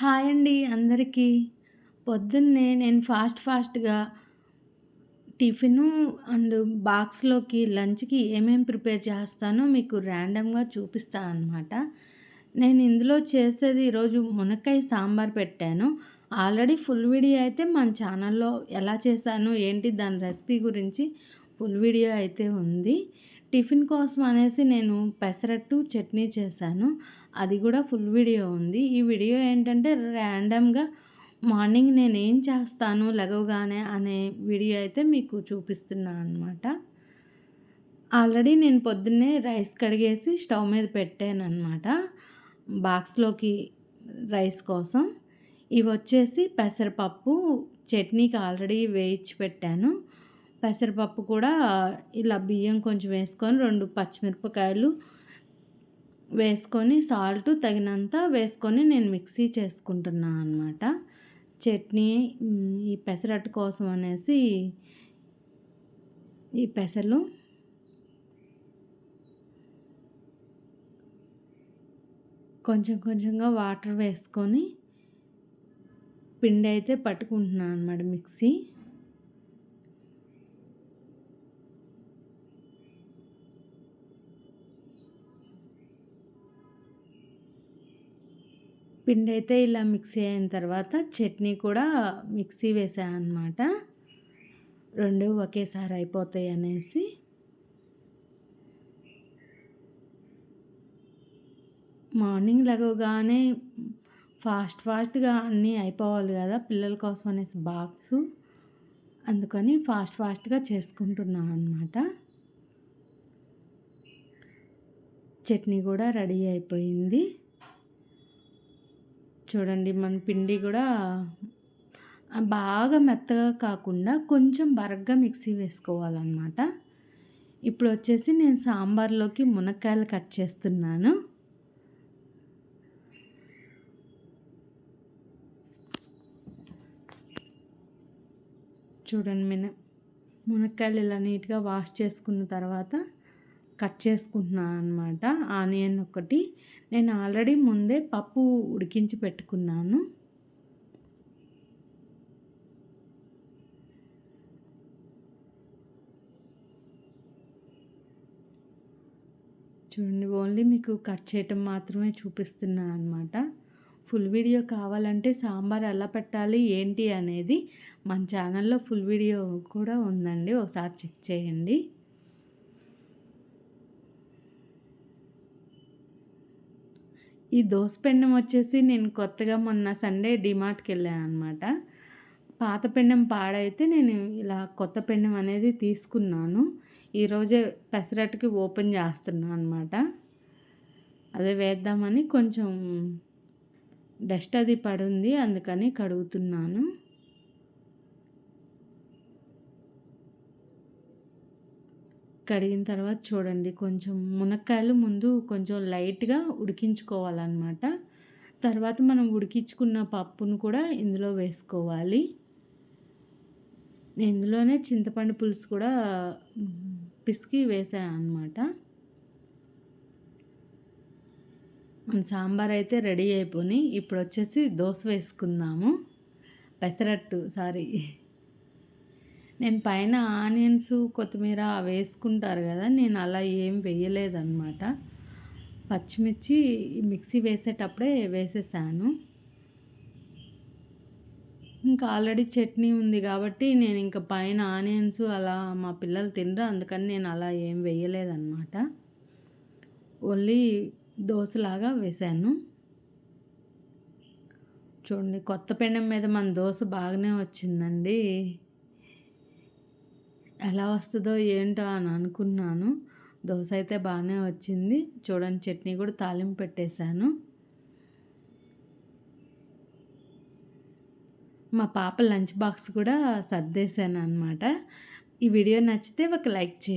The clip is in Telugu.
హాయ్ అండి అందరికీ. పొద్దున్నే నేను ఫాస్ట్ ఫాస్ట్గా టిఫిను అండ్ బాక్స్లోకి లంచ్కి ఏమేమి ప్రిపేర్ చేస్తానో మీకు ర్యాండమ్గా చూపిస్తాను అనమాట నేను ఇందులో చేసేది ఈరోజు మునక్కాయ సాంబార్ పెట్టాను. ఆల్రెడీ ఫుల్ వీడియో అయితే మన ఛానల్లో ఎలా చేశాను ఏంటి దాని రెసిపీ గురించి ఫుల్ వీడియో అయితే ఉంది. టిఫిన్ కోసం అనేసి నేను పెసరట్టు చట్నీ చేశాను. అది కూడా ఫుల్ వీడియో ఉంది. ఈ వీడియో ఏంటంటే ర్యాండమ్గా మార్నింగ్ నేను ఏం చేస్తాను లగవగానే అనే వీడియో అయితే మీకు చూపిస్తున్నాను అనమాట ఆల్రెడీ నేను పొద్దున్నే రైస్ కడిగేసి స్టవ్ మీద పెట్టాను అనమాట బాక్స్లోకి రైస్ కోసం. ఇవి వచ్చేసి పెసరపప్పు చట్నీకి ఆల్రెడీ వేయించి పెట్టాను. పెసరపప్పు కూడా ఇలా బియ్యం కొంచెం వేసుకొని రెండు పచ్చిమిరపకాయలు వేసుకొని సాల్ట్ తగినంత వేసుకొని నేను మిక్సీ చేసుకుంటున్నాను అనమాట చట్నీ ఈ పెసరట్టు కోసం అనేసి ఈ పెసలు కొంచెం కొంచెంగా వాటర్ వేసుకొని పిండి అయితే పట్టుకుంటున్నాను అనమాట మిక్సీ. పిండి అయితే ఇలా మిక్సీ అయిన తర్వాత చట్నీ కూడా మిక్సీ వేసాను అనమాట రెండు ఒకేసారి అయిపోతాయి అనేసి. మార్నింగ్ లగవగానే ఫాస్ట్ ఫాస్ట్గా అన్నీ అయిపోవాలి కదా పిల్లల కోసం అనేసి బాక్సు. అందుకని ఫాస్ట్ ఫాస్ట్గా చేసుకుంటున్నాను అనమాట చట్నీ కూడా రెడీ అయిపోయింది. చూడండి మన పిండి కూడా బాగా మెత్తగా కాకుండా కొంచెం బరగ్గా మిక్సీ వేసుకోవాలన్నమాట. ఇప్పుడు వచ్చేసి నేను సాంబార్లోకి మునక్కాయలు కట్ చేస్తున్నాను. చూడండి మిన మునక్కాయలు ఇలా నీట్గా వాష్ చేసుకున్న తర్వాత కట్ చేసుకుంటున్నాను అనమాట ఆనియన్ ఒకటి. నేను ఆల్రెడీ ముందే పప్పు ఉడికించి పెట్టుకున్నాను. చూడండి ఓన్లీ మీకు కట్ చేయటం మాత్రమే చూపిస్తున్నాను అనమాట ఫుల్ వీడియో కావాలంటే సాంబార్ ఎలా పెట్టాలి ఏంటి అనేది మన ఛానల్లో ఫుల్ వీడియో కూడా ఉందండి. ఒకసారి చెక్ చేయండి. ఈ దోశ పెండం వచ్చేసి నేను కొత్తగా మొన్న సండే డిమార్ట్కి వెళ్ళాను అనమాట పాత పెండం పాడైతే నేను ఇలా కొత్త పెండం అనేది తీసుకున్నాను. ఈరోజే పెసరట్టుకి ఓపెన్ చేస్తున్నాను అనమాట అదే వేద్దామని కొంచెం డస్ట్ అది పడుంది అందుకని కడుగుతున్నాను. కడిగిన తర్వాత చూడండి కొంచెం మునక్కాయలు ముందు కొంచెం లైట్గా ఉడికించుకోవాలన్నమాట. తర్వాత మనం ఉడికించుకున్న పప్పును కూడా ఇందులో వేసుకోవాలి. ఇందులోనే చింతపండు పులుసు కూడా పిసికి వేసాను అనమాట మన సాంబార్ అయితే రెడీ అయిపోయి ఇప్పుడు వచ్చేసి దోశ వేసుకుందాము. పెసరట్టు సారీ. నేను పైన ఆనియన్స్ కొత్తిమీర వేసుకుంటారు కదా నేను అలా ఏం వేయలేదన్నమాట. పచ్చిమిర్చి మిక్సీ వేసేటప్పుడే వేసేసాను. ఇంకా ఆల్రెడీ చట్నీ ఉంది కాబట్టి నేను ఇంకా పైన ఆనియన్స్ అలా మా పిల్లలు తినరు అందుకని నేను అలా ఏం వేయలేదన్నమాట. ఓన్లీ దోశలాగా వేసాను. చూడండి కొత్త పెండం మీద మన దోశ బాగానే వచ్చిందండి. ఎలా వస్తుందో ఏంటో అని అనుకున్నాను. దోశ అయితే బాగానే వచ్చింది. చూడండి చట్నీ కూడా తాలింపు పెట్టేశాను. మా పాప లంచ్ బాక్స్ కూడా సర్దేశాను అనమాట ఈ వీడియో నచ్చితే ఒక లైక్ చేయండి.